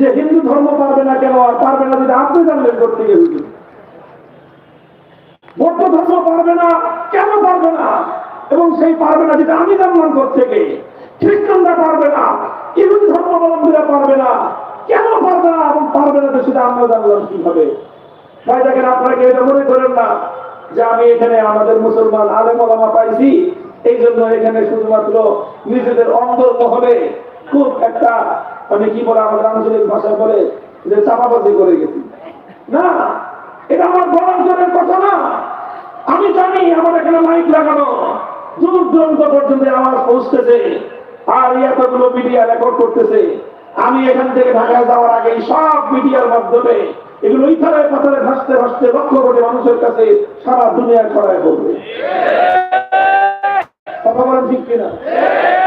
যে হিন্দু ধর্ম পারবে না কেন? আর পারবে না যদি আপনি জানলেন করতে গেলে বৌদ্ধ ধর্ম পারবে না, কেন পারবে না? এবং সেই পারবে না যেটা আমি জানলাম থেকে খ্রিস্টানরা পারবে না, ইহুদি ধর্মাবলম্বীরা পারবে না, কেন পারবে না? এবং পারবে না সেটা আমরা জানলাম কীভাবে? ভাই, দেখেন আপনাকে এটা মনে করেন না যে আমি এখানে আমাদের মুসলমান আলেম ওলামা পাইছি? এই জন্য এখানে শুধুমাত্র নিজেদের অন্তর মহলে খুব একটা মানে কি বলে আমাদের আঞ্চলিক ভাষা বলে যে চাপাবাজি করে গেছি? না, এটা আমার বড়জনের কথা না। আমি জানি আমার এখানে মাইক লাগানো। দূর দূরান্ত পর্যন্ত আওয়াজ পৌঁছতেছে আর এতগুলো মিডিয়া রেকর্ড করতেছে। আমি এখান থেকে ঢাকায় যাওয়ার আগে সব মিডিয়ার মাধ্যমে এগুলো ইথারে পাথারে ভাসতে ভাসতে লক্ষ কোটি মানুষের কাছে সারা দুনিয়া ছড়ায় পড়বে। কথা বলেন ঠিক কিনা?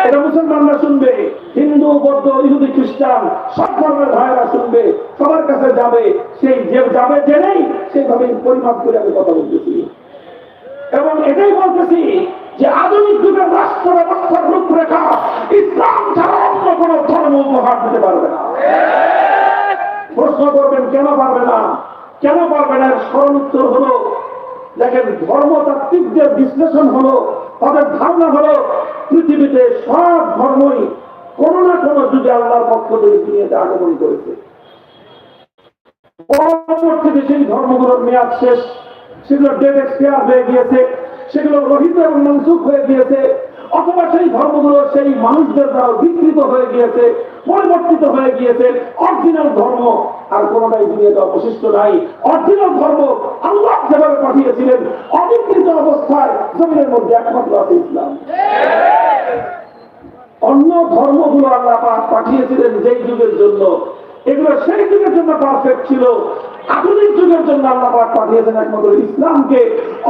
এটা মুসলমানরা শুনবে। হিন্দু, বৌদ্ধ, ইহুদি, খ্রিস্টান, সব ধর্মের ভাইয়েরা শুনবে, সবার কাছে যাবে, সেই যে যাবে জেনেই সেইভাবে পরিমাপ করে আমি কথা বলতেছি। এবং এটাই বলতেছি যে আধুনিক যুগের রাষ্ট্র ব্যবস্থার রূপরেখা ইসলাম ছাড়া অন্য কোন ধর্ম উপহার দিতে পারবে না। প্রশ্ন করবেন, কেন পারবে না? কেন পারবে না? সরল উত্তর হলো, দেখেন, ধর্মতাত্ত্বিকদের বিশ্লেষণ হলো, তাদের ধারণা হলো, পৃথিবীতে সব ধর্মই আল্লাহর পক্ষ থেকে দুনিয়াতে আগমন করেছে। পরবর্তীতে সেই ধর্মগুলোর মেয়াদ শেষ, সেগুলো ডেট এক্সপায়ার হয়ে গিয়েছে, সেগুলো রহিত এবং মনসুখ হয়ে গিয়েছে, অথবা সেই ধর্মগুলো সেই মানুষদের দ্বারা বিকৃত হয়ে গিয়েছে, পরিবর্তিত হয়ে গিয়েছে, অরিজিনাল ধর্ম আর কোনটাই দুনিয়াতে অবশিষ্ট নাই। অরিজিনাল ধর্ম আল্লাহ যেভাবে পাঠিয়েছিলেন, অবিকৃত অবস্থায় জমিনের মধ্যে একমাত্র আছে ইসলাম। অন্য ধর্মগুলো আল্লাহ পাক পাঠিয়েছিলেন যেই যুগের জন্য। এগুলো সেই যুগের জন্য পারফেক্ট ছিল। আধুনিক যুগের জন্য আল্লাহ পাক পাঠিয়েছেন একমাত্র ইসলামকে।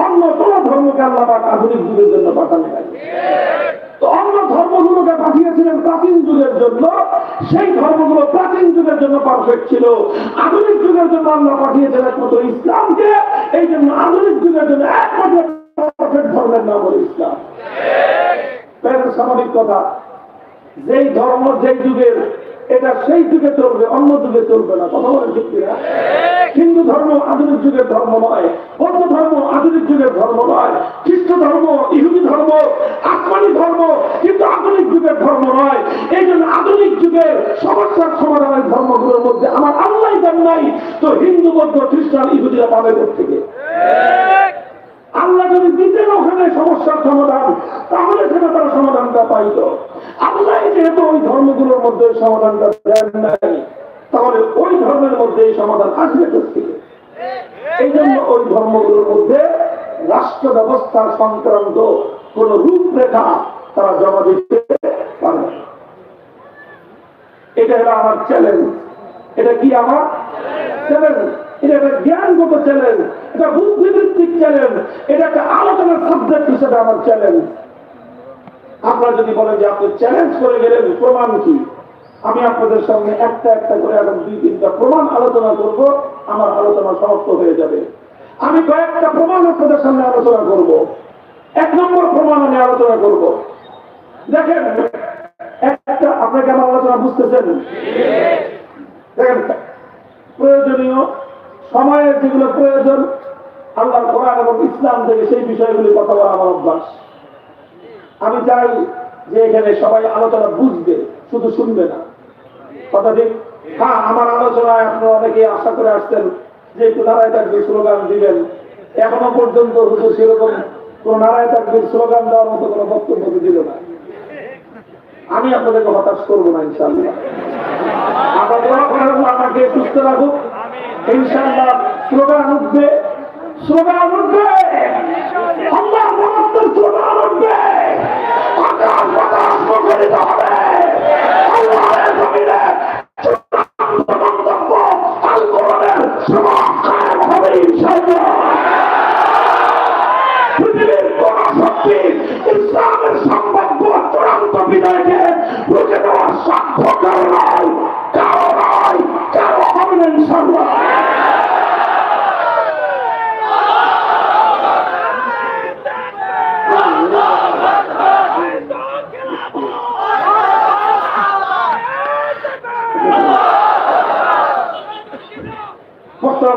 অন্য কোন ধর্মকে আল্লাহ পাক আধুনিক যুগের জন্য পাঠান নাই তো অন্য ধর্মগুলোকে পাঠিয়েছিলেন প্রাচীন যুগের জন্য। সেই ধর্মগুলো প্রাচীন যুগের জন্য পারফেক্ট ছিল। আধুনিক যুগের জন্য আল্লাহ পাঠিয়েছেন একমাত্র ইসলামকে। এই জন্য আধুনিক যুগের জন্য একমাত্র পারফেক্ট ধর্মের নাম হল ইসলাম। স্বাভাবিক কথা। যেই ধর্ম যেই যুগের এটা সেই যুগে চলবে অন্য যুগে চলবে না। কথা বলেন কিনা? হিন্দু ধর্ম আধুনিক যুগের ধর্ম নয় বৌদ্ধ ধর্ম আধুনিক যুগের ধর্ম নয় খ্রিস্ট ধর্ম ইহুদি ধর্ম আসমানি ধর্ম কিন্তু আধুনিক যুগের ধর্ম নয়। এই জন্য আধুনিক যুগের সমস্যার সমাধানের ধর্মগুলোর মধ্যে আমার আল্লাহ দেন নাই তো হিন্দু বৌদ্ধ খ্রিস্টান ইহুদিরা পাবে থেকে আল্লাহ যদি দিতেন ওখানে সমস্যার সমাধান তাহলে তারা সমাধানটা পাইত আল্লাহ যেহেতু ওই ধর্মগুলোর মধ্যে সমাধানটা দেন নাই, তাহলে ওই ধর্মের মধ্যে সমাধান আসবে থেকে এই জন্য ওই ধর্মগুলোর মধ্যে রাষ্ট্র ব্যবস্থা সংক্রান্ত কোন রূপরেখা তারা জমা দিতে পারবে এটা হলো আমার চ্যালেঞ্জ এটা কি আমার? চ্যালেঞ্জ এটা একটা জ্ঞানগত চ্যালেঞ্জ এটা বুদ্ধিভিত্তিক চ্যালেঞ্জ এটা একটা আলোচনার সাবজেক্ট হিসেবে আমার চ্যালেঞ্জ আপনারা যদি বলেন যে আপনি চ্যালেঞ্জ করে গেলেন প্রমাণ কি? আমি আপনাদের সামনে একটা একটা করে এখন দুই তিনটা প্রমাণ আলোচনা করব, আমার আলোচনা সমাপ্ত হয়ে যাবে। আমি কয়েকটা প্রমাণ আপনাদের সামনে আলোচনা করব। এক নম্বর প্রমাণ আমি আলোচনা করব। দেখেন, একটা আপনাকে আমার আলোচনা বুঝতেছেন? দেখেন, প্রয়োজনীয় সময়ের যেগুলো প্রয়োজন আল্লাহ কোরআন এবং ইসলাম থেকে সেই বিষয়গুলি কথা বলা আমার অভ্যাস। আমি চাই যে এখানে সবাই আলোচনা বুঝবে, শুধু শুনবে না। কথা ঠিক? হ্যাঁ আমার আলোচনায় আপনারা অনেকে আশা করে আসছেন যে একটু নারায় থাকবে স্লোগান দিবেন। এখনও পর্যন্ত শুধু সেরকম কোন নারায় থাকবে স্লোগান দেওয়ার মতো কোনো বক্তব্য দিল না। আমি আপনাদেরকে হতাশ করব না ইনশাল্লাহ আমাকে সুস্থ রাখুক। ইনশাল্লাহ স্লোগান উঠবে। স্লোগান উঠবে। daughter.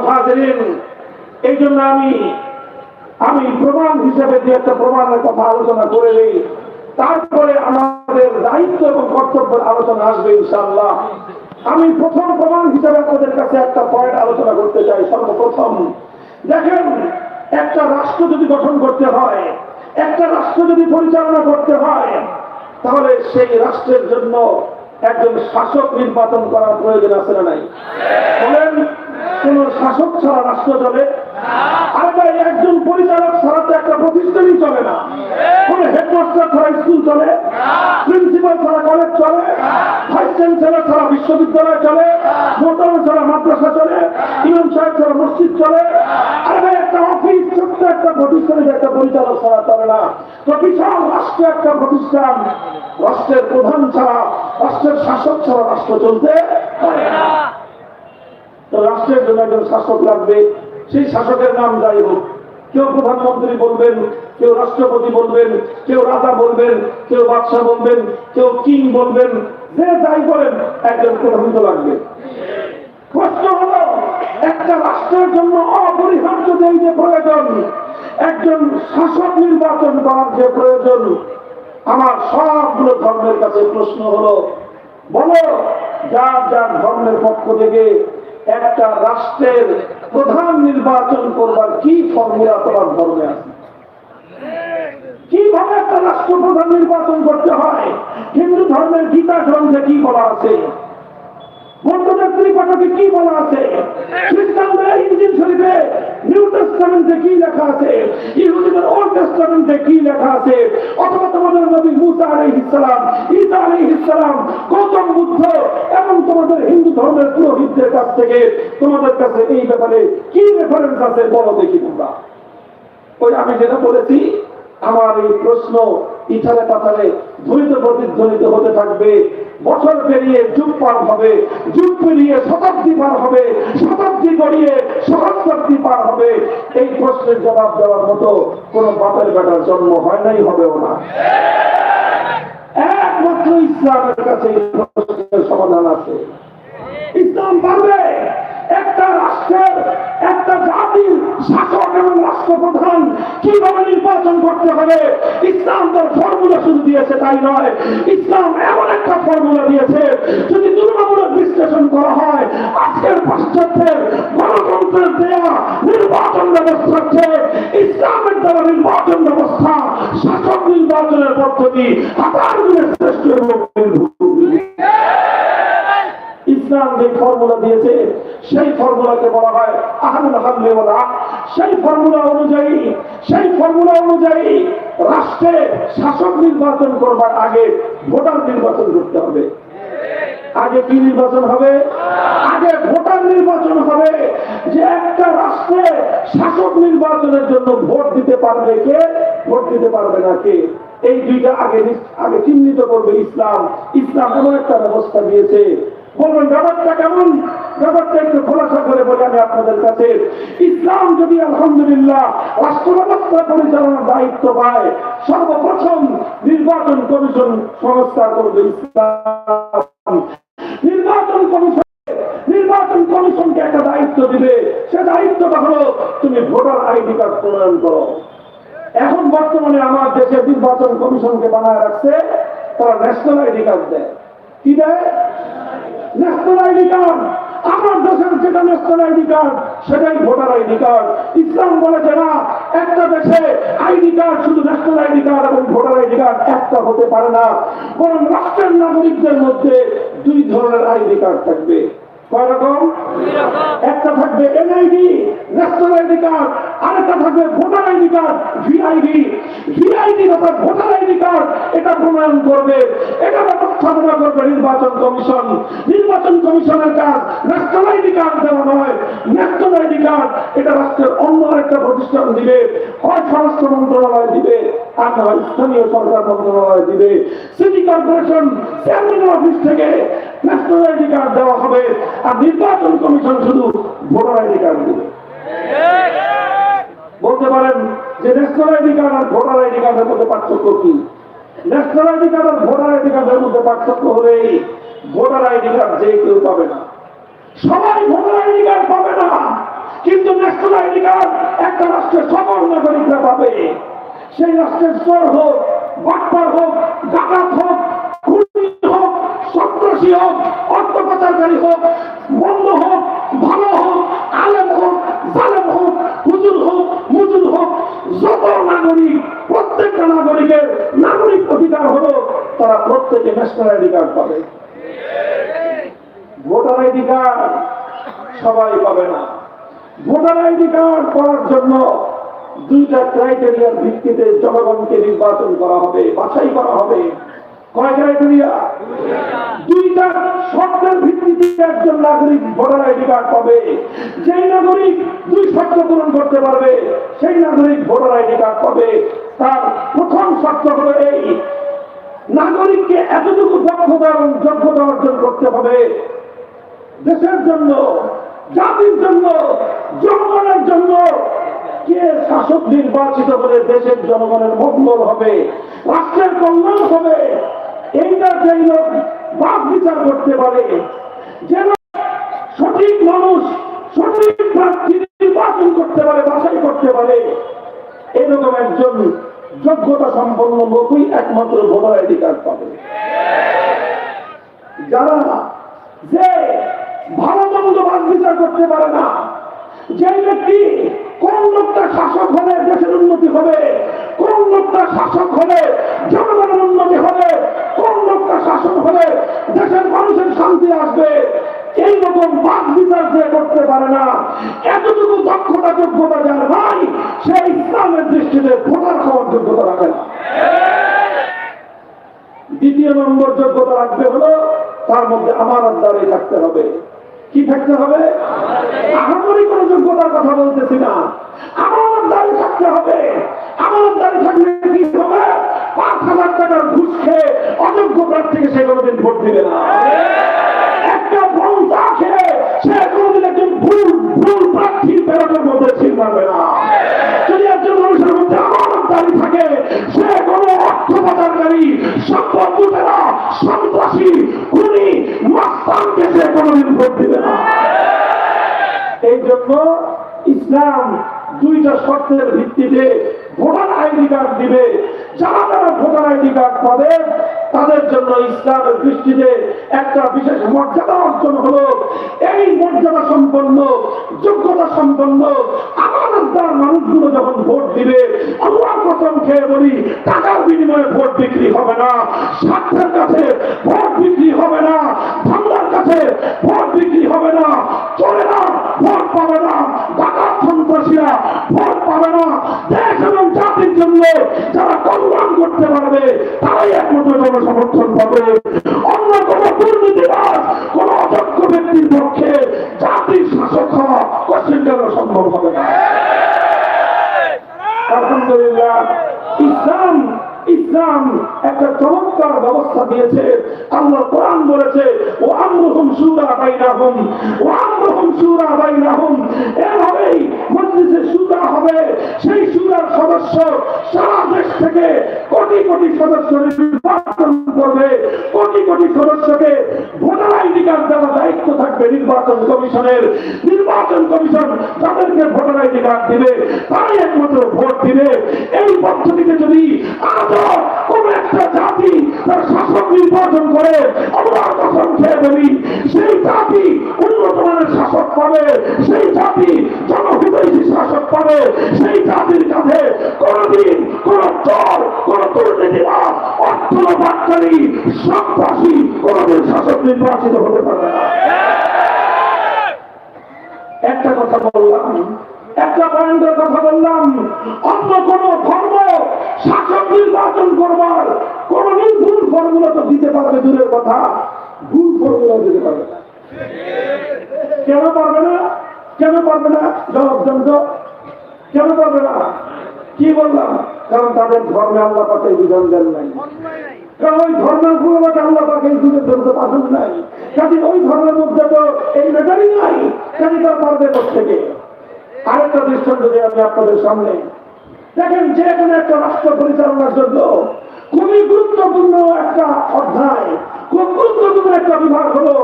হাজরিন এই জন্য আমি আমি প্রমাণ হিসেবে একটা প্রমাণের কথা আলোচনা করে তারপরে আমাদের দায়িত্ব এবং কর্তব্যের আলোচনা আসবে ইনশাআল্লাহ। আমি প্রথম প্রমাণ হিসেবে আপনাদের কাছে একটা পয়েন্ট আলোচনা করতে চাই সর্বপ্রথম। দেখেন, একটা রাষ্ট্র যদি গঠন করতে হয়, একটা রাষ্ট্র যদি পরিচালনা করতে হয়, তাহলে সেই রাষ্ট্রের জন্য একজন শাসক নির্বাচন করার প্রয়োজন আছে না নাই? বলেন কোন শাসক ছাড়া রাষ্ট্র চলে। আর ভাই একজন পরিচালক ছাড়া তো একটা প্রতিষ্ঠানই চলে না। কোন হেডমাস্টার ছাড়া স্কুল চলে, প্রিন্সিপাল ছাড়া কলেজ চলে, ভাইস চ্যান্সেলর ছাড়া বিশ্ববিদ্যালয় চলে মোটর ছাড়া মাদ্রাসা চলে, ইমাম সাহেব ছাড়া মসজিদ চলে। আর ভাই একটা অফিস, ছোট্ট একটা প্রতিষ্ঠানে যে একটা পরিচালক ছাড়া চলে না। তো বিশাল রাষ্ট্র একটা প্রতিষ্ঠান, রাষ্ট্রের প্রধান ছাড়া, রাষ্ট্রের শাসক ছাড়া রাষ্ট্র চলতে পারে না। রাষ্ট্রের জন্য একজন শাসক লাগবে। সেই শাসকের নাম যাই হোক, কেউ প্রধানমন্ত্রী বলবেন, কেউ রাষ্ট্রপতি বলবেন, কেউ রাজা বলবেন, কেউ বাদশাহ বলবেন, কেউ কিং বলবেন, যে যাই বলেন, একজন প্রধান লাগবে। প্রশ্ন একটা রাষ্ট্রের জন্য অপরিহার্য যেই যে প্রয়োজন, একজন শাসক নির্বাচন করার যে প্রয়োজন, আমার সবগুলো ধর্মের কাছে প্রশ্ন হলো, বলো, যার যার ধর্মের পক্ষ থেকে একটা রাষ্ট্রের প্রধান নির্বাচন করবার কি ফর্মুলা তোমার ধর্মে আছে? কীভাবে একটা রাষ্ট্র প্রধান নির্বাচন করতে হয়? হিন্দু ধর্মের গীতা গ্রন্থে কি বলা আছে? সালাম গৌতম বুদ্ধ এবং তোমাদের হিন্দু ধর্মের পুরোহিতদের কাছ থেকে তোমাদের কাছে এই ব্যাপারে কি রেফারেন্স আছে বলো দেখি তোমরা। ওই আমি যেটা বলেছি, আমার এই প্রশ্ন ইথারে পাথারে ধ্বনিত প্রতিধ্বনিত হতে থাকবে। বছর পেরিয়ে যুগ পার হবে, যুগ পেরিয়ে শতাব্দী পার হবে, শতাব্দী গড়িয়ে সহস্রাব্দী পার হবে। এই প্রশ্নের জবাব দেওয়ার মতো কোন বাপের বেটার জন্ম হয় নাই, হবেও না। একমাত্র ইসলামের কাছে সমাধান আছে। ইসলাম পারবে। একটা রাষ্ট্রের, একটা জাতির শাসক এবং রাষ্ট্রপ্রধান কীভাবে নির্বাচন করতে হবে? ইসলাম তার ফর্মুলা শুধু দিয়েছে, তাই নয়। ইসলাম এমন একটা ফর্মুলা দিয়েছে, যদি তুলনামূলক বিশ্লেষণ করা হয়, আজকের পাশ্চাত্যের গণতন্ত্রের দেয়া নির্বাচন ব্যবস্থার চেয়ে ইসলামের দ্বারা নির্বাচন ব্যবস্থা শাসক নির্বাচনের পদ্ধতি হাজার গুণের শ্রেষ্ঠ এবং যে ফর্মুলা দিয়েছে, সেই ফর্মুলাকে বলা হয় আহমদ হামলেওয়ালা সেই ফর্মুলা অনুযায়ী, সেই ফর্মুলা অনুযায়ী রাষ্ট্রে শাসক নির্বাচন করবার আগে ভোটার নির্বাচন করতে হবে। আগে কি নির্বাচন হবে? আগে ভোটার নির্বাচন হবে। যে একটা রাষ্ট্রে শাসক নির্বাচনের জন্য ভোট দিতে পারবে কে? ভোট দিতে পারবে না কে? এই দুইটা আগে আগে চিহ্নিত করবে ইসলাম। ইসলাম এমন একটা ব্যবস্থা দিয়েছে বলবেন ব্যাপারটা কেমন? ব্যাপারটা একটু খোলাসা করে বলে আমি আপনাদের কাছে। ইসলাম যদি, আলহামদুলিল্লাহ রাষ্ট্র ব্যবস্থা পরিচালনার দায়িত্ব পায়, সর্বপ্রথম নির্বাচন কমিশন সংস্থা করবে ইসলাম। নির্বাচন কমিশন, নির্বাচন কমিশনকে একটা দায়িত্ব দিবে। সে দায়িত্বটা হলো, তুমি ভোটার আইডি কার্ড প্রণয়ন করো। এখন বর্তমানে আমার দেশে নির্বাচন কমিশনকে বানায় রাখছে, তারা ন্যাশনাল আইডি কার্ড দেয়। কি দেয়? National ID card. আমার দেশের যেটা ন্যাশনাল আইডি কার্ড, সেটাই ভোটার আইডি কার্ড। ইসলাম বলেছে না, একটা দেশে আইডি কার্ড, শুধু ন্যাশনাল আইডি কার্ড এবং ভোটার আইডি কার্ড একটা হতে পারে না। বরং রাষ্ট্রের নাগরিকদের মধ্যে দুই ধরনের আইডি কার্ড থাকবে। একটা থাকবে এনআইডি ন্যাশনাল আইডি কার্ড, আরেকটা থাকবে voter ID card VID VID অর্থাৎ ভোটার আইডি কার্ড, এটা প্রণয়ন করবে। এটা ব্যবস্থাপনা করবে নির্বাচন কমিশন। নির্বাচন কমিশনের কাজ ন্যাশনাল আইডি কার্ড দেওয়া নয়। ন্যাশনাল আইডি কার্ড, এটা রাষ্ট্রের অন্য একটা প্রতিষ্ঠান দিবে। হয় স্বরাষ্ট্র মন্ত্রণালয় দিবে। হয় স্থানীয় সরকার মন্ত্রণালয় দিবে। সিটি কর্পোরেশন অফিস থেকে ন্যাশনাল আইডি কার্ড দেওয়া হবে। আর নির্বাচন কমিশন শুধু ভোটার আইডি কার্ড দিবে। বলতে পারেন যে ন্যাশনাল আইডি কার্ড আর ভোটার আইডি কার্ডের মধ্যে পার্থক্য কি? ন্যাশনাল আইডি কার্ড আর ভোটার আইডি কার্ডের মধ্যে পার্থক্য হলেই ভোটার আইডি কার্ড যে কেউ পাবে না। সবাই ভোটার আইডি কার্ড পাবে না। কিন্তু ন্যাশনাল আইডি কার্ড একটা রাষ্ট্রের সকল নাগরিকরা পাবে। সেই রাষ্ট্রের চোর হোক বাটপার হোক ডাকাত হোক হোক, সন্ত্রাসী হোক হোক, বন্ধ হোক, ভালো হোক, আলেম হোক, জালেম হোক, হুজুর হোক, মুজুর হোক, যত নাগরিক, প্রত্যেকটা নাগরিকের নাগরিক অধিকার হলো, তারা প্রত্যেকে ন্যাশনাল পাবে। ভোটার আইডি সবাই পাবে না। ভোটার আইডি কার্ড করার জন্য দুইটা ক্রাইটেরিয়ার ভিত্তিতে জনগণকে নির্বাচন করা হবে, বাছাই করা হবে। কয় ক্রাইটেরিয়া দুইটা শর্তের ভিত্তিতে একজন নাগরিক ভোটার আইডি কার্ড পাবে। যেই নাগরিক দুই শর্ত পূরণ করতে পারবে, সেই নাগরিক ভোটার আইডি কার্ড পাবে। তার প্রথম শর্ত হলো এই, নাগরিককে এতটুকু দক্ষতা এবং যোগ্যতা অর্জন করতে হবে। দেশের জন্য, জাতির জন্য, জনগণের জন্য শাসক নির্বাচিত করে দেশের জনগণের মঙ্গল হবে, রাষ্ট্রের কল্যাণ হবে। এইটা যেই লোক বাদ বিচার করতে পারে, যেন সঠিক মানুষ, সঠিক প্রার্থী নির্বাচন করতে পারে, বাছাই করতে পারে, এরকম একজন যোগ্যতা সম্পন্ন লোকই একমাত্র ভোটার আইডি পাবে। যারা যে ভালো মন্দ বাদ বিচার করতে পারে না যে ব্যক্তি কোন লোকটা শাসক হলে দেশের উন্নতি হবে, কোন লোকটা শাসক হলে জনগণের উন্নতি হবে, কোন লোকটা শাসক হলে দেশের মানুষের শান্তি আসবে, এই রকম বাদ বিচার যে করতে পারে না, এতটুকু দক্ষতা, যোগ্যতা যার নাই, সে ইসলামের দৃষ্টিতে ভোটার হওয়ার যোগ্যতা রাখে না। দ্বিতীয় নম্বর যোগ্যতা রাখতে হলো, তার মধ্যে আমার দ্বারে থাকতে হবে। কি থাকতে হবে? আহামরি কোন যোগ্যতার কথা বলতেছি না। আমার দ্বারে থাকতে হবে। আমার দ্বারে থাকলে কি হবে? পাঁচ হাজার টাকার ঘুষ খেয়ে অযোগ্য প্রার্থীকে সে কোনোদিন ভোট দিবে না। একটা বন্ধা খেয়ে সে কোনোদিন একজন ভুল ভুল প্রার্থীর প্রেরণের মধ্যে ছিল পারবে না। যদি একজন মানুষের মধ্যে আমার দাবি থাকে, সে কোনো অর্থ পাচারকারী, সম্পদ সন্ত্রাসী কোনোদিন ভোট দিবে না এই জন্য ইসলাম দুইটা শর্তের ভিত্তিতে ভোটার আইডি কার্ড দিবে। যারা যারা ভোটার আইডি কার্ড পাবে, তাদের জন্য ইসলামের দৃষ্টিতে একটা বিশেষ মর্যাদা অর্জন হলো। এই মর্যাদা সম্পন্ন, যোগ্যতা সম্পন্ন, আমানতদার মানুষগুলো যখন ভোট দিবে আল্লাহ কসম খেয়ে বলি, টাকার বিনিময়ে ভোট বিক্রি হবে না, স্বার্থের কাছে ভোট বিক্রি হবে না ধান্দার কাছে ভোট বিক্রি হবে না চলে না ভোট পাবে না ডাকাত সন্ত্রাসীরা ভোট পাবে না, দেশ এবং জাতির জন্য যারা কল্যাণ করতে পারবে, তারাই একমাত্র জনসমর্থন পাবে। অন্য কোন দুর্নীতিবাদ কোন অযোগ্য ব্যক্তির পক্ষে জাতির শাসক হওয়া কোশ্চিন সম্ভব হবে না। আলহামদুলিল্লাহ, ইসলাম ইসলাম একটা চমৎকার ব্যবস্থা দিয়েছে। আল্লাহ কোরআন বলেছে ও আমরুহুম সুরা বাইনাহুম ও আমরুহুম সুরা বাইনাহুম। এভাবেই what মজলিসে সুরা হবে, সেই সুরার সদস্য সারা দেশ থেকে কোটি কোটি সদস্য নির্বাচন করবে। কোটি কোটি সদস্যকে ভোটার আইডি কার্ড দেওয়ার দায়িত্ব থাকবে নির্বাচন কমিশনের। নির্বাচন কমিশন তাদেরকে ভোটার আইডি কার্ড দিবে, তারাই একমাত্র ভোট দিবে। এই পদ্ধতিতে যদি আজও কোন একটা জাতি তার শাসক নির্বাচন করে, আমরা কসম খেয়ে বলি সেই জাতি উন্নত মানের শাসক পাবে, সেই জাতি জনহিতৈষী শাসক পাবে সেই জাতির কাছে কোনদিন কোন চর কোন দুর্নীতিবাদ অর্থ সন্ত্রাসী কোনদিন শাসক নির্বাচিত হতে পারবে না। একটা কথা বললাম, একটা পয়েন্টের কথা বললাম, অন্য কোন ধর্ম শাসক নির্বাচন করবার কোন ভুল ফর্মুলা তো দিতে পারবে দূরের কথা, ভুল ফর্মুলা দিতে পারবে কেন পারবে না? কেন পারবে না? জবাব দেন তো। কেন পারবে না? কি বললাম? কারণ তাদের ধর্মে আল্লাহ পাকে বিধান দেন নাই। কারণ ওই ধর্মের পূর্বকে আল্লাহ পাকে যুগে ধরতে পাঠান নাই। কাজে ওই ধর্মের মধ্যে তো এই মেটারই নাই। কাজে তার পারবে থেকে আরেকটা দৃষ্টান্ত দিয়ে আমি আপনাদের সামনে। দেখেন, যে কোনো একটা রাষ্ট্র পরিচালনার জন্য খুবই গুরুত্বপূর্ণ একটা অধ্যায়, খুব গুরুত্বপূর্ণ একটা বিভাগ হলো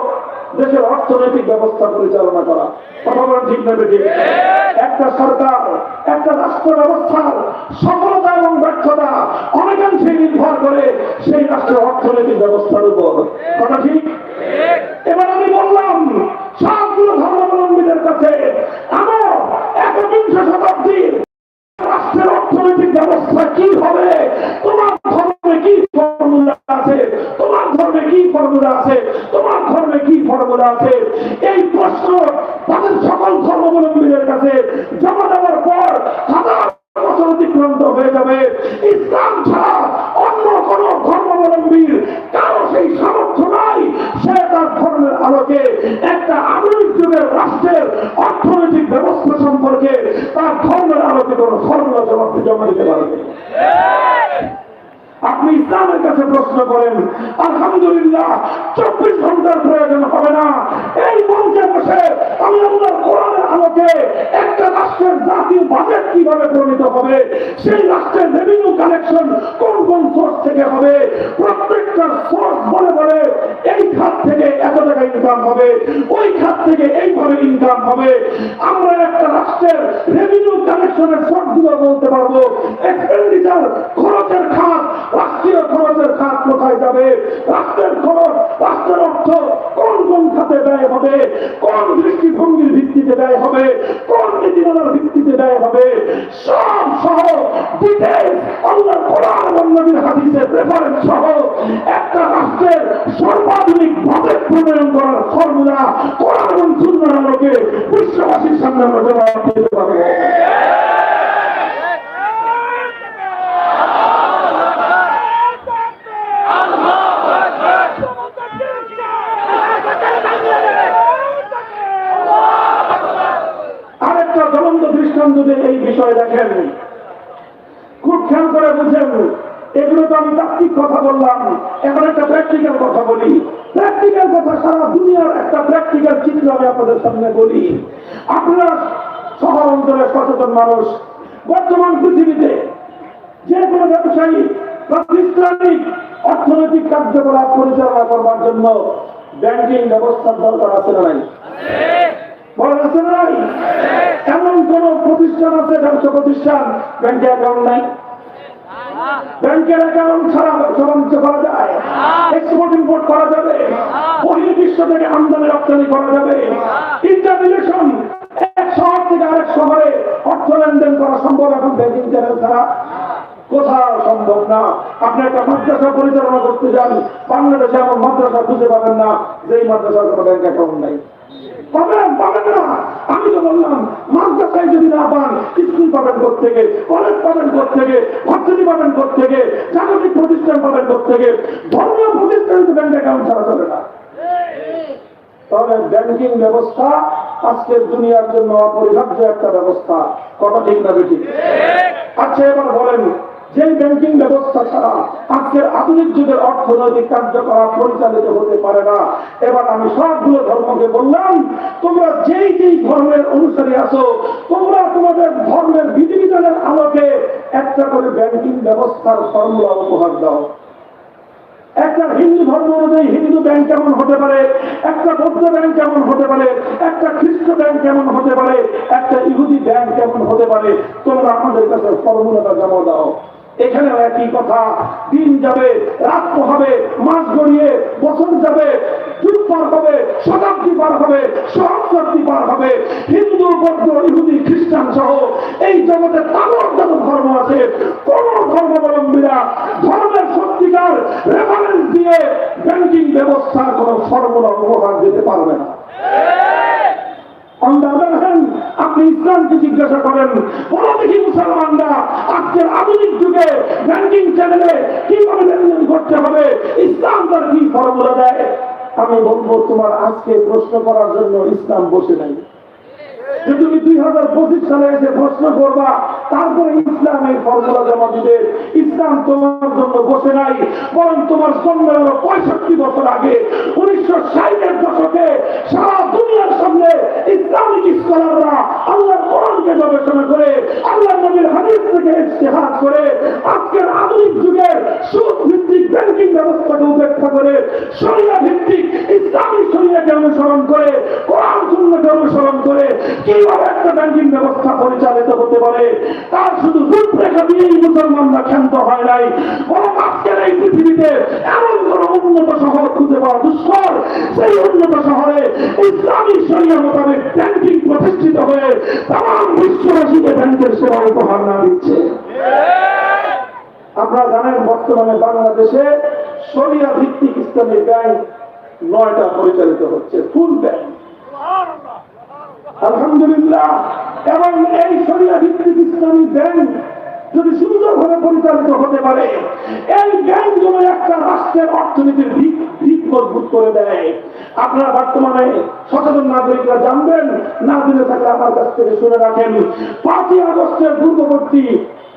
দেশের অর্থনৈতিক ব্যবস্থা পরিচালনা করা। একটা সরকার, একটা রাষ্ট্র ব্যবস্থার সফলতা এবং ব্যর্থতা অনেকাংশে নির্ভর করে সেই রাষ্ট্রের অর্থনৈতিক ব্যবস্থার উপর। কথা ঠিক? পারবে আপনি ইসলামের কাছে প্রশ্ন করেন, আলহামদুলিল্লাহ, চব্বিশ ঘণ্টার প্রয়োজন হবে না। এই মঞ্চে বসে আমি আল্লাহর কোরআনের আলোকে একটা রাষ্ট্রের জাতীয় বাজেট কীভাবে প্রণীত হবে, সেই রাষ্ট্রের রেভিনিউ কালেকশন কোন কোন সোর্স থেকে হবে, প্রত্যেকটা সোর্স বলে বলে এই খাত থেকে এত টাকা ইনকাম হবে, ওই খাত থেকে এইভাবে ইনকাম হবে। আমরা একটা রাষ্ট্রের রেভিনিউ কালেকশনের সোর্সগুলো বলতে পারব এক্সপেন্ডিচার খরচের খাত রাষ্ট্রীয় খরচের খাত কোথায় যাবে? রাষ্ট্রের খরচ, রাষ্ট্রের অর্থ কোন কোন খাতে ব্যয় হবে? কোন দৃষ্টিভঙ্গির ভিত্তিতে ব্যয় হবে? কোন নীতিমালার ভিত্তিতে ব্যয় হবে? সব সহ ডিটেলস আল্লাহ কোরআন নবীর হাদিসের রেফারেন্স সহ একটা রাষ্ট্রের সর্বাধুনিক বাজেট প্রণয়ন করার ফর্মুলা কোরআন এবং সুন্দর আলোকে বিশ্ববাসীর সামনে আমরা জবাব দিতে পারব আরেকটা জ্বলন্ত দৃষ্টান্ত যে এই বিষয়ে দেখেন। খুব খেয়াল করে বুঝেন। এগুলো তো আমি তাত্ত্বিক কথা বললাম। এখন একটা প্র্যাকটিক্যাল কথা বলি। প্র্যাকটিক্যাল কথা সারা দুনিয়ার একটা প্র্যাকটিক্যাল চিত্র আমি আপনাদের সামনে বলি। আপনারা শহর অঞ্চলের সচেতন মানুষ। বর্তমান পৃথিবীতে যে কোনো ব্যবসায়ী প্রাতিষ্ঠানিক অর্থনৈতিক কার্যকলাপ পরিচালনা করবার জন্য ব্যাংকিং ব্যবস্থার দরকার আছে না নাই? এমন কোন প্রতিষ্ঠান আছে ব্যবসা প্রতিষ্ঠান? ব্যাংকে অ্যাকাউন্ট নাই? ব্যাংকের অ্যাকাউন্ট ছাড়া ব্যবসা বাণিজ্য করা যায়? এক্সপোর্ট ইম্পোর্ট করা যাবে? বহির্বিশ্ব থেকে আমদানি, রপ্তানি করা যাবে? ইন্টারমিনেশন এক শহর থেকে আরেক শহরে অর্থ লেনদেন করা সম্ভব এখন ব্যাংকিং চ্যানেল ছাড়া? কোথাও সম্ভব না। আপনি একটা মাদ্রাসা পরিচালনা করতে যান, বাংলাদেশে এমন মাদ্রাসা খুঁজে পাবেন না, যেই মাদ্রাসার কোনো ব্যাংক অ্যাকাউন্ট নাই। পাবেন পাবেন না। আমি তো বললাম মাদ্রাসায় যদি না পান স্কুল পাবেন থেকে কলেজ পাবেন থেকে ভার্সিটি পাবেন থেকে জাগতিক প্রতিষ্ঠান পাবেন থেকে ধর্মীয় প্রতিষ্ঠানিত ব্যাংক অ্যাকাউন্ট ছাড়া চলে না। তবে ব্যাংকিং ব্যবস্থা আজকের দুনিয়ার জন্য অপরিহার্য একটা ব্যবস্থা। কথা ঠিক না বেঠিক? আচ্ছা এবার বলেন যে ব্যাংকিং ব্যবস্থা ছাড়া আজকের আধুনিক যুগের অর্থনৈতিক কার্যকলাপ পরিচালিত হতে পারে না। এবার আমি সবগুলো ধর্মকে বললাম, তোমরা যেই যেই ধর্মের অনুসারী আছো, তোমরা তোমাদের ধর্মের বিধিবিধানের আলোকে একটা করে ব্যাংকিং ব্যবস্থার ফর্মুলা উপহার দাও। একটা হিন্দু ধর্ম অনুযায়ী হিন্দু ব্যাংক কেমন হতে পারে, একটা বৌদ্ধ ব্যাংক কেমন হতে পারে, একটা খ্রিস্ট ব্যাংক কেমন হতে পারে, একটা ইহুদি ব্যাংক কেমন হতে পারে, তোমরা আমাদের কাছে ফর্মুলাটা জমা দাও। এখানে একই কথা, দিন যাবে, রাত হবে, মাস গড়িয়ে বছর যাবে, যুগ পার হবে, শতাব্দী পার হবে, সহস্রাব্দী পার হবে। হিন্দু, বৌদ্ধ, ইহুদি, খ্রিস্টান সহ এই জগতে তাগর যত ধর্ম আছে। কোন ধর্মাবলম্বীরা ধর্মের সত্যিকার রেফারেন্স দিয়ে ব্যাংকিং ব্যবস্থার কোন ফর্মুলা উপহার দিতে পারবে না। আপনি ইসলামকে জিজ্ঞাসা করেন, বলো মুসলমানরা আজকের আধুনিক যুগে ব্যাংকিং চ্যানেলে কীভাবে লেনদেন করতে হবে, ইসলাম তার কি ফর্মুলা দেয়? আমি বলব, তোমার আজকে প্রশ্ন করার জন্য ইসলাম বসে নাই। যে তুমি দুই হাজার পঁচিশ সালে এসে প্রশ্ন করবা তারপরে ইসলাম এই ফর্মুলা জমা দিবে ইসলাম তোমার জন্য বসে নাই, বরং তোমার জন্ম হলো পঁয়ষট্টি বছর আগে উনিশশো ষাটের দশকে সারা দুনিয়ার সামনে ইসলামিক স্কলাররা আল্লাহ কোরআনকে গবেষণা করে আল্লাহ নবীর হাদিস থেকে ইস্তেহাদ করে, আজকের আধুনিক যুগের সুদ ভিত্তিক ব্যাংকিং ব্যবস্থাকে উপেক্ষা করে শরিয়া ভিত্তিক ইসলামী শরিয়াকে অনুসরণ করে, কোরআন সুন্নকে অনুসরণ করে, কীভাবে একটা ব্যাংকিং ব্যবস্থা পরিচালিত হতে পারে? তার শুধু রূপরেখা দিয়েই মুসলমানরা ক্ষান্ত হয় নাই। বরং আজকের এই পৃথিবীতে এমন কোন উন্নত শহর খুঁজে পাওয়া দুষ্কর, সেই উন্নত শহরে ইসলামী শরিয়া মোতাবেক ব্যাংকিং প্রতিষ্ঠিত হয়ে তাম বিশ্ববাসীকে ব্যাংকের সেবা উপহার না দিচ্ছে। আপনারা জানেন বর্তমানে বাংলাদেশে শরিয়া ভিত্তিক ইসলামী ব্যাংক নয়টা পরিচালিত হচ্ছে ফুল ব্যাংক আলহামদুলিল্লাহ। এবং এই ভিত্তিক ইসলামী ব্যাংক যদি পরিচালিত হতে পারে, এই একটা রাষ্ট্রের অর্থনীতির ভিত ভিত মজবুত করে দেয়। আপনারা বর্তমানে সচেতন নাগরিকরা জানবেন, না জেনে থাকলে আমার কাছ থেকে শুনে রাখেন, পাঁচই আগস্টের পূর্ববর্তী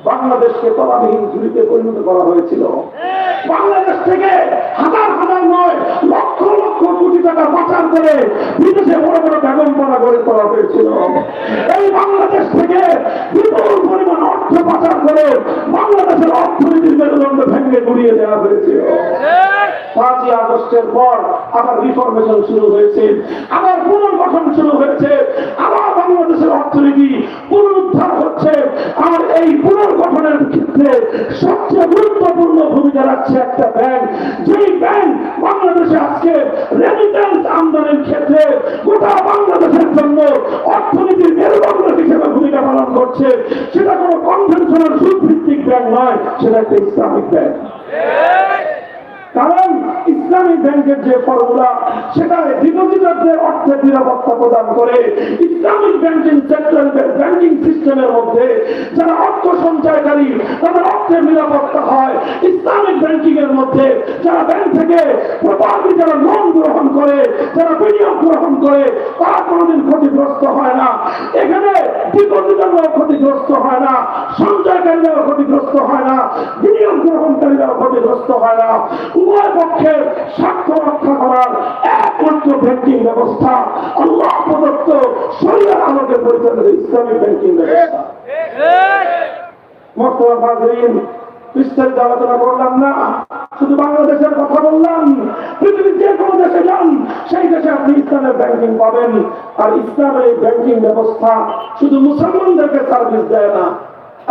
বাংলাদেশকে তলাবিহীন ঝুড়িতে পরিণত করা হয়েছিল। বাংলাদেশ থেকে পাচার করে বিদেশে বড় বড় তোলা হয়েছিল। এই বাংলাদেশ থেকে বিপুল পরিমাণ অর্থ পাচার করে বাংলাদেশের অর্থনীতির মেরুদণ্ড ভেঙে গুড়িয়ে দেওয়া হয়েছিল পাঁচই আগস্টের পর আবার রিফরমেশন শুরু হয়েছে, আবার পুনর্গঠন শুরু হয়েছে, আবার বাংলাদেশের অর্থনীতি পুনরুদ্ধার হচ্ছে আর এই পুনর্গঠনের ক্ষেত্রে সবচেয়ে গুরুত্বপূর্ণ ভূমিকা রাখছে একটা ব্যাংক যেই ব্যাংক বাংলাদেশে আজকে রেমিটেন্স আমদানির ক্ষেত্রে গোটা বাংলাদেশের জন্য অর্থনীতির মেরুদণ্ড হিসেবে ভূমিকা পালন করছে। সেটা কোনো কনভেনশনাল সুদ ভিত্তিক ব্যাংক নয়, সেটা একটা ইসলামিক ব্যাংক কারণ ইসলামী ব্যাংকের যে ফর্মুলা সেটা ডিপোজিটারদের অর্থের নিরাপত্তা প্রদান করে ইসলামিক ব্যাংকিং সেক্টর ব্যাংকিং সিস্টেমের মধ্যে যারা অর্থ সঞ্চয়কারী তাদের অর্থের নিরাপত্তা হয়। ইসলামিক ব্যাংকিং এর মধ্যে যারা ব্যাংক থেকে প্রপার্টি যারা লোন গ্রহণ করে, যারা বিনিয়োগ গ্রহণ করে, তারা কোনোদিন ক্ষতিগ্রস্ত হয় না। এখানে ডিপোজিটাররাও ক্ষতিগ্রস্ত হয় না সঞ্চয়কারীরাও ক্ষতিগ্রস্ত হয় না, বিনিয়োগ গ্রহণকারীরাও ক্ষতিগ্রস্ত হয় না। উভয় পক্ষের স্বার্থ রক্ষা করার একমাত্র ব্যাংকিং ব্যবস্থা। আল্লাহ প্রদত্ত শরীরের আলোকে পরিচালিত ইসলামিক ব্যাংকিং ব্যবস্থা। বিস্তারিত আলোচনা করলাম না। শুধু বাংলাদেশের কথা বললাম, পৃথিবীর যে কোনো দেশে যান, সেই দেশে আপনি ইসলামের ব্যাংকিং পাবেন। আর ইসলামের এই ব্যাংকিং ব্যবস্থা শুধু মুসলমানদেরকে সার্ভিস দেয় না।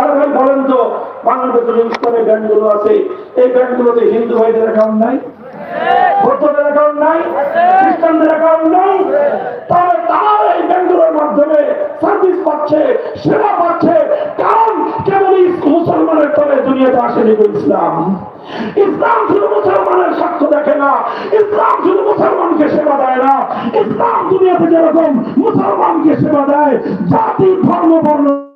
আর ভাই, বলেন তো বাংলাদেশের ইসলামের ব্যাংকগুলো আছে। এই ব্যাংকগুলোতে হিন্দু ভাইদের অ্যাকাউন্ট নাই ইসলাম। ইসলাম মুসলমানের স্বার্থ দেখে না, ইসলাম শুধু মুসলমানকে সেবা দেয় না, ইসলাম দুনিয়াতে যেরকম মুসলমানকে সেবা দেয়, জাতি, ধর্ম, বর্ণ